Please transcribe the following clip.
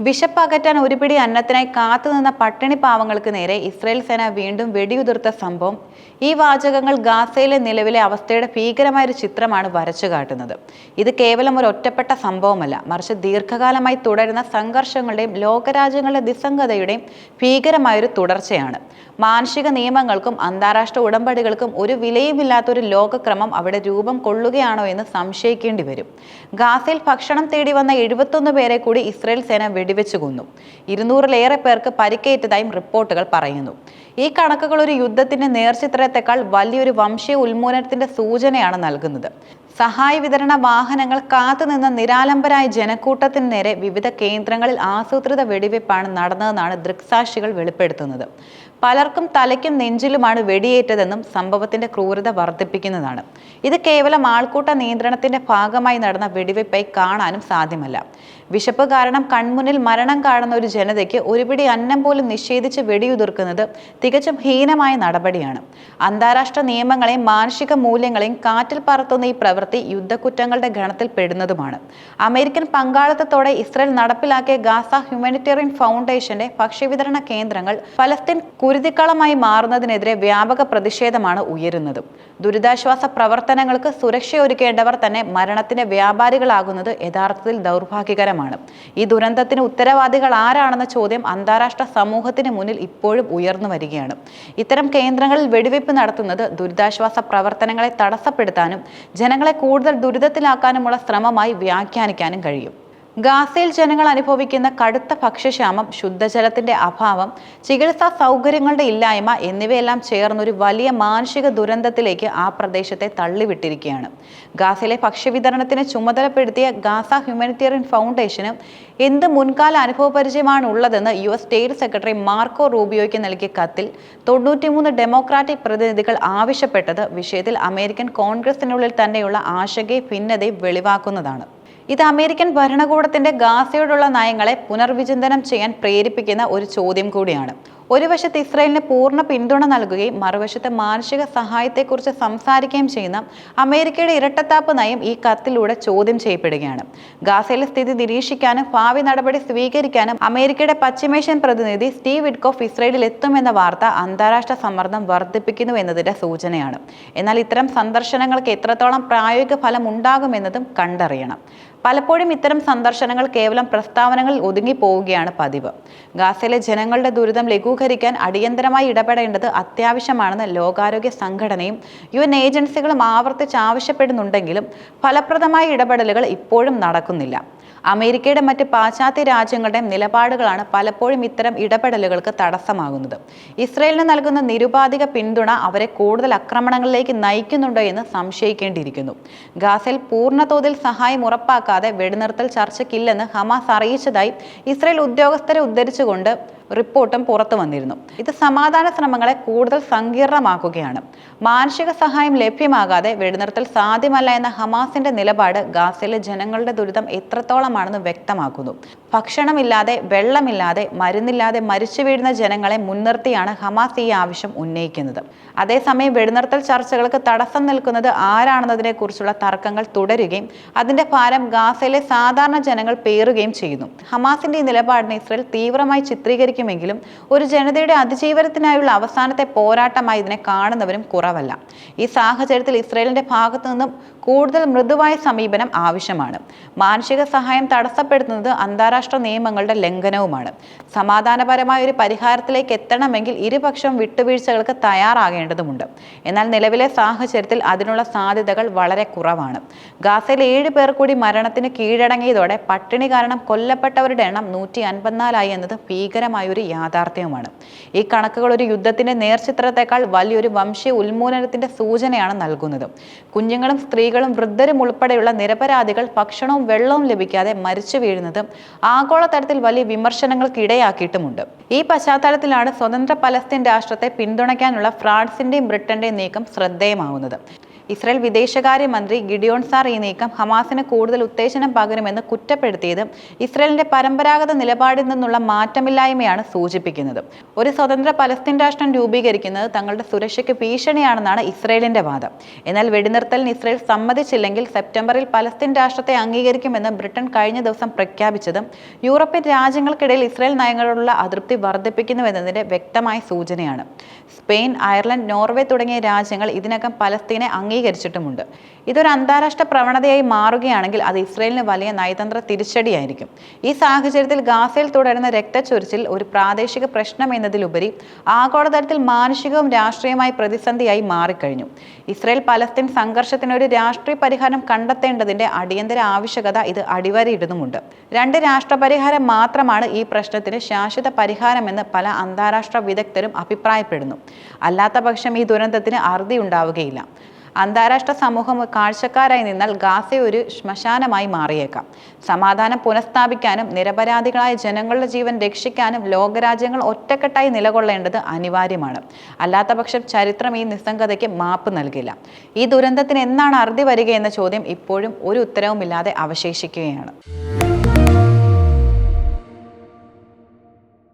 വിശപ്പകറ്റാൻ ഒരു പിടി അന്നത്തിനായി കാത്തുനിന്ന പട്ടിണി പാവങ്ങൾക്ക് നേരെ ഇസ്രായേൽ സേന വീണ്ടും വെടിയുതിർത്ത സംഭവം. ഈ വാചകങ്ങൾ ഗാസയിലെ നിലവിലെ അവസ്ഥയുടെ ഭീകരമായ ഒരു ചിത്രമാണ് വരച്ചു കാട്ടുന്നത്. ഇത് കേവലം ഒരു ഒറ്റപ്പെട്ട സംഭവമല്ല. മറിച്ച് ദീർഘകാലമായി തുടരുന്ന സംഘർഷങ്ങളുടെയും ലോകരാജ്യങ്ങളുടെ നിസ്സംഗതയുടെയും ഭീകരമായൊരു തുടർച്ചയാണ്. മാനുഷിക നിയമങ്ങൾക്കും അന്താരാഷ്ട്ര ഉടമ്പടികൾക്കും ഒരു വിലയുമില്ലാത്തൊരു ലോകക്രമം അവിടെ രൂപം കൊള്ളുകയാണോ എന്ന് സംശയിക്കേണ്ടി വരും. ഗാസയിൽ ഭക്ഷണം തേടി വന്ന എഴുപത്തൊന്ന് പേരെ കൂടി ഇസ്രായേൽ സേന വെടിവെച്ച് കൊന്നു. ഇരുന്നൂറിലേറെ പേർക്ക് പരിക്കേറ്റതായും റിപ്പോർട്ടുകൾ പറയുന്നു. ഈ കണക്കുകൾ ഒരു യുദ്ധത്തിന്റെ നേർചിത്രത്തെക്കാൾ വലിയൊരു വംശീയ ഉന്മൂലനത്തിന്റെ സൂചനയാണ് നൽകുന്നത്. സഹായ വിതരണ വാഹനങ്ങൾ കാത്തുനിന്ന നിരാലംബരായ ജനക്കൂട്ടത്തിന് നേരെ വിവിധ കേന്ദ്രങ്ങളിൽ ആസൂത്രിത വെടിവെപ്പാണ് നടന്നതെന്നാണ് ദൃക്സാക്ഷികൾ വെളിപ്പെടുത്തുന്നത്. പലർക്കും തലയ്ക്കും നെഞ്ചിലുമാണ് വെടിയേറ്റതെന്നും സംഭവത്തിന്റെ ക്രൂരത വർദ്ധിപ്പിക്കുന്നതാണ്. ഇത് കേവലം ആൾക്കൂട്ട നിയന്ത്രണത്തിന്റെ ഭാഗമായി നടന്ന വെടിവെപ്പായി കാണാനും സാധ്യമല്ല. വിശപ്പ് കാരണം കൺമുന്നിൽ മരണം കാണുന്ന ഒരു ജനതയ്ക്ക് ഒരുപിടി അന്നം പോലും നിഷേധിച്ച് വെടിയുതിർക്കുന്നത് തികച്ചും ഹീനമായ നടപടിയാണ്. അന്താരാഷ്ട്ര നിയമങ്ങളെയും മാനുഷിക മൂല്യങ്ങളെയും കാറ്റിൽ പറത്തുന്ന ഈ പ്രവൃത്തി യുദ്ധക്കുറ്റങ്ങളുടെ ഗണത്തിൽ പെടുന്നതുമാണ്. അമേരിക്കൻ പങ്കാളിത്തത്തോടെ ഇസ്രയേൽ നടപ്പിലാക്കിയ ഗാസ ഹ്യൂമാനിറ്റേറിയൻ ഫൗണ്ടേഷന്റെ ഭക്ഷ്യവിതരണ കേന്ദ്രങ്ങൾ ഫലസ്തീൻ കുരുതിക്കളമായി മാറുന്നതിനെതിരെ വ്യാപക പ്രതിഷേധമാണ് ഉയരുന്നത്. ദുരിതാശ്വാസ പ്രവർത്തനങ്ങൾക്ക് സുരക്ഷയൊരുക്കേണ്ടവർ തന്നെ മരണത്തിന്റെ വ്യാപാരികളാകുന്നത് യഥാർത്ഥത്തിൽ ദൗർഭാഗ്യകരമാണ്. ഈ ദുരന്തത്തിന് ഉത്തരവാദികൾ ആരാണെന്ന ചോദ്യം അന്താരാഷ്ട്ര സമൂഹത്തിന് മുന്നിൽ ഇപ്പോഴും ഉയർന്നു വരികയാണ്. ഇത്തരം കേന്ദ്രങ്ങളിൽ വെടിവെപ്പ് നടത്തുന്നത് ദുരിതാശ്വാസ പ്രവർത്തനങ്ങളെ തടസ്സപ്പെടുത്താനും ജനങ്ങളെ കൂടുതൽ ദുരിതത്തിലാക്കാനുമുള്ള ശ്രമമായി വ്യാഖ്യാനിക്കാനും കഴിയും. ഗാസയിൽ ജനങ്ങൾ അനുഭവിക്കുന്ന കടുത്ത ഭക്ഷ്യക്ഷാമം ശുദ്ധജലത്തിന്റെ അഭാവം ചികിത്സാ സൗകര്യങ്ങളുടെ ഇല്ലായ്മ എന്നിവയെല്ലാം ചേർന്നൊരു വലിയ മാനുഷിക ദുരന്തത്തിലേക്ക് ആ പ്രദേശത്തെ തള്ളിവിട്ടിരിക്കുകയാണ്. ഗാസയിലെ ഭക്ഷ്യവിതരണത്തിന് ചുമതലപ്പെടുത്തിയ ഗാസ ഹ്യൂമാനിറ്റേറിയൻ ഫൗണ്ടേഷന് എന്ത് മുൻകാല അനുഭവപരിചയമാണ് ഉള്ളതെന്ന് U S state secretary Marco റൂബിയോയ്ക്ക് നൽകിയ കത്തിൽ തൊണ്ണൂറ്റിമൂന്ന് ഡെമോക്രാറ്റിക് പ്രതിനിധികൾ ആവശ്യപ്പെട്ടത് വിഷയത്തിൽ അമേരിക്കൻ കോൺഗ്രസിനുള്ളിൽ തന്നെയുള്ള ആശങ്കയെ ഭിന്നതയും വെളിവാക്കുന്നതാണ്. ഇത് അമേരിക്കൻ ഭരണകൂടത്തിന്റെ ഗാസയോടുള്ള നയങ്ങളെ പുനർവിചിന്തനം ചെയ്യാൻ പ്രേരിപ്പിക്കുന്ന ഒരു ചോദ്യം കൂടിയാണ്. ഒരു വശത്ത് ഇസ്രായേലിന് പൂർണ പിന്തുണ നൽകുകയും മറുവശത്ത് മാനുഷിക സഹായത്തെക്കുറിച്ച് സംസാരിക്കുകയും ചെയ്യുന്ന അമേരിക്കയുടെ ഇരട്ടത്താപ്പ് നയം ഈ കത്തിലൂടെ ചോദ്യം ചെയ്യപ്പെടുകയാണ്. ഗാസയിലെ സ്ഥിതി നിരീക്ഷിക്കാനും ഭാവി നടപടി സ്വീകരിക്കാനും അമേരിക്കയുടെ പശ്ചിമേഷ്യൻ പ്രതിനിധി സ്റ്റീവ് വിഡ്കോഫ് ഇസ്രായേലിൽ എത്തുമെന്ന വാർത്ത അന്താരാഷ്ട്ര സമ്മർദ്ദം വർദ്ധിപ്പിക്കുന്നു എന്നതിന്റെ സൂചനയാണ്. എന്നാൽ ഇത്തരം സന്ദർശനങ്ങൾക്ക് എത്രത്തോളം പ്രായോഗിക ഫലം ഉണ്ടാകുമെന്നതും കണ്ടറിയണം. പലപ്പോഴും ഇത്തരം സന്ദർശനങ്ങൾ കേവലം പ്രസ്താവനകളിൽ ഒതുങ്ങി പോവുകയാണ് പതിവ്. ഗാസയിലെ ജനങ്ങളുടെ ദുരിതം ലഘൂകരിക്കാൻ അടിയന്തരമായി ഇടപെടേണ്ടത് അത്യാവശ്യമാണെന്ന് ലോകാരോഗ്യ സംഘടനയും യു എൻ ഏജൻസികളും ആവർത്തിച്ച് ആവശ്യപ്പെടുന്നുണ്ടെങ്കിലും ഫലപ്രദമായ ഇടപെടലുകൾ ഇപ്പോഴും നടക്കുന്നില്ല. അമേരിക്കയുടെ മറ്റ് പാശ്ചാത്യ രാജ്യങ്ങളുടെ നിലപാടുകളാണ് പലപ്പോഴും ഇത്തരം ഇടപെടലുകൾക്ക് തടസ്സമാകുന്നത്. ഇസ്രയേലിന് നൽകുന്ന നിരുപാധിക പിന്തുണ അവരെ കൂടുതൽ ആക്രമണങ്ങളിലേക്ക് നയിക്കുന്നുണ്ടോ എന്ന് സംശയിക്കേണ്ടിയിരിക്കുന്നു. ഗാസയിൽ പൂർണതോതിൽ സഹായം ഉറപ്പാക്കാതെ വെടിനിർത്തൽ ചർച്ചയ്ക്കില്ലെന്ന് ഹമാസ് അറിയിച്ചതായി ഇസ്രയേൽ ഉദ്യോഗസ്ഥരെ ഉദ്ധരിച്ചുകൊണ്ട് റിപ്പോർട്ടും പുറത്തു വന്നിരുന്നു. ഇത് സമാധാന ശ്രമങ്ങളെ കൂടുതൽ സങ്കീർണമാക്കുകയാണ്. മാനുഷിക സഹായം ലഭ്യമാകാതെ വെടിനിർത്തൽ സാധ്യമല്ല എന്ന ഹമാസിന്റെ നിലപാട് ഗാസയിലെ ജനങ്ങളുടെ ദുരിതം എത്രത്തോളമാണെന്ന് വ്യക്തമാക്കുന്നു. ഭക്ഷണമില്ലാതെ വെള്ളമില്ലാതെ മരുന്നില്ലാതെ മരിച്ചു വീഴുന്ന ജനങ്ങളെ മുൻനിർത്തിയാണ് ഹമാസ് ഈ ആവശ്യം ഉന്നയിക്കുന്നത്. അതേസമയം വെടിനിർത്തൽ ചർച്ചകൾക്ക് തടസ്സം നിൽക്കുന്നത് ആരാണെന്നതിനെ കുറിച്ചുള്ള തർക്കങ്ങൾ തുടരുകയും അതിന്റെ ഭാരം ഗാസയിലെ സാധാരണ ജനങ്ങൾ പേറുകയും ചെയ്യുന്നു. ഹമാസിന്റെ ഈ നിലപാടിനെ ഇസ്രയേൽ തീവ്രമായി ചിത്രീകരിക്കുമെങ്കിലും ഒരു ജനതയുടെ അതിജീവനത്തിനായുള്ള അവസാനത്തെ പോരാട്ടമായി ഇതിനെ കാണുന്നവരും കുറവല്ല. ഈ സാഹചര്യത്തിൽ ഇസ്രയേലിന്റെ ഭാഗത്തു നിന്നും കൂടുതൽ മൃദുവായ സമീപനം ആവശ്യമാണ്. മാനുഷിക സഹായം തടസ്സപ്പെടുത്തുന്നത് അന്താരാഷ്ട്ര നിയമങ്ങളുടെ ലംഘനവുമാണ്. സമാധാനപരമായ ഒരു പരിഹാരത്തിലേക്ക് എത്തണമെങ്കിൽ ഇരുപക്ഷം വിട്ടുവീഴ്ചകൾക്ക് തയ്യാറാകേണ്ടതുണ്ട് എന്നാൽ നിലവിലെ സാഹചര്യത്തിൽ അതിനുള്ള സാധ്യതകൾ വളരെ കുറവാണ്. ഗാസയിൽ ഏഴ് പേർ കൂടി മരണത്തിന് കീഴടങ്ങിയതോടെ പട്ടിണി കാരണം കൊല്ലപ്പെട്ടവരുടെ എണ്ണം നൂറ്റി അൻപത്തിനാലായി എന്നത് ഭീകരമായൊരു യാഥാർത്ഥ്യവുമാണ്. ഈ കണക്കുകൾ ഒരു യുദ്ധത്തിന്റെ നേർചിത്രത്തെക്കാൾ വലിയൊരു വംശീയ ഉന്മൂലനത്തിന്റെ സൂചനയാണ് നൽകുന്നത്. കുഞ്ഞുങ്ങളും സ്ത്രീകളും വൃദ്ധരും ഉൾപ്പെടെയുള്ള നിരപരാധികൾ ഭക്ഷണവും വെള്ളവും ലഭിക്കാതെ മരിച്ചു വീഴുന്നത് ആഗോളതലത്തിൽ വലിയ വിമർശനങ്ങൾക്ക് ഇടയാക്കിയിട്ടുമുണ്ട് ഈ പശ്ചാത്തലത്തിലാണ് സ്വതന്ത്ര പലസ്തീൻ രാഷ്ട്രത്തെ പിന്തുണയ്ക്കാനുള്ള ഫ്രാൻസിന്റെയും ബ്രിട്ടന്റെയും നീക്കം ശ്രദ്ധേയമാവുന്നത്. ഇസ്രായേൽ വിദേശകാര്യമന്ത്രി ഗിഡിയോൺ സാർ ഈ നീക്കം ഹമാസിന് കൂടുതൽ ഉത്തേജനം പകരുമെന്ന് കുറ്റപ്പെടുത്തിയത് ഇസ്രായേലിന്റെ പരമ്പരാഗത നിലപാടിൽ നിന്നുള്ള മാറ്റമില്ലായ്മയാണ് സൂചിപ്പിക്കുന്നത്. ഒരു സ്വതന്ത്ര പലസ്തീൻ രാഷ്ട്രം രൂപീകരിക്കുന്നത് തങ്ങളുടെ സുരക്ഷയ്ക്ക് ഭീഷണിയാണെന്നാണ് ഇസ്രായേലിന്റെ വാദം. എന്നാൽ വെടിനിർത്തലിന് ഇസ്രായേൽ സമ്മതിച്ചില്ലെങ്കിൽ സെപ്റ്റംബറിൽ പലസ്തീൻ രാഷ്ട്രത്തെ അംഗീകരിക്കുമെന്ന് ബ്രിട്ടൻ കഴിഞ്ഞ ദിവസം പ്രഖ്യാപിച്ചതും യൂറോപ്യൻ രാജ്യങ്ങൾക്കിടയിൽ ഇസ്രായേൽ നയങ്ങളോടുള്ള അതൃപ്തി വർദ്ധിപ്പിക്കുന്നുവെന്നതിന്റെ വ്യക്തമായ സൂചനയാണ്. സ്പെയിൻ അയർലൻഡ് നോർവേ തുടങ്ങിയ രാജ്യങ്ങൾ ഇതിനകം പലസ്തീനെ അംഗീകരിച്ചിട്ടുമുണ്ട്. ഇതൊരു അന്താരാഷ്ട്ര പ്രവണതയായി മാറുകയാണെങ്കിൽ അത് ഇസ്രയേലിന് വലിയ നയതന്ത്ര തിരിച്ചടിയായിരിക്കും. ഈ സാഹചര്യത്തിൽ ഗാസയിൽ തുടരുന്ന രക്തച്ചൊരിച്ചിൽ ഒരു പ്രാദേശിക പ്രശ്നം എന്നതിലുപരി ആഗോളതലത്തിൽ മാനുഷികവും രാഷ്ട്രീയമായി പ്രതിസന്ധിയായി മാറിക്കഴിഞ്ഞു. ഇസ്രയേൽ പലസ്തീൻ സംഘർഷത്തിന് ഒരു രാഷ്ട്രീയ പരിഹാരം കണ്ടെത്തേണ്ടതിന്റെ അടിയന്തര ആവശ്യകത ഇത് അടിവരയിടുന്നുമുണ്ട്. രണ്ട് രാഷ്ട്ര പരിഹാരം മാത്രമാണ് ഈ പ്രശ്നത്തിന് ശാശ്വത പരിഹാരമെന്ന് പല അന്താരാഷ്ട്ര വിദഗ്ധരും അഭിപ്രായപ്പെടുന്നു. അല്ലാത്ത പക്ഷം ഈ ദുരന്തത്തിന് അറുതി ഉണ്ടാവുകയില്ല. അന്താരാഷ്ട്ര സമൂഹം കാഴ്ചക്കാരായി നിന്നാൽ ഗാസ ഒരു ശ്മശാനമായി മാറിയേക്കാം. സമാധാനം പുനഃസ്ഥാപിക്കാനും നിരപരാധികളായ ജനങ്ങളുടെ ജീവൻ രക്ഷിക്കാനും ലോകരാജ്യങ്ങൾ ഒറ്റക്കെട്ടായി നിലകൊള്ളേണ്ടത് അനിവാര്യമാണ്. അല്ലാത്തപക്ഷം ചരിത്രം ഈ നിസ്സംഗതയ്ക്ക് മാപ്പ് നൽകില്ല. ഈ ദുരന്തത്തിന് എന്നാണ് അറുതി വരിക എന്ന ചോദ്യം ഇപ്പോഴും ഒരു ഉത്തരവുമില്ലാതെ അവശേഷിക്കുകയാണ്.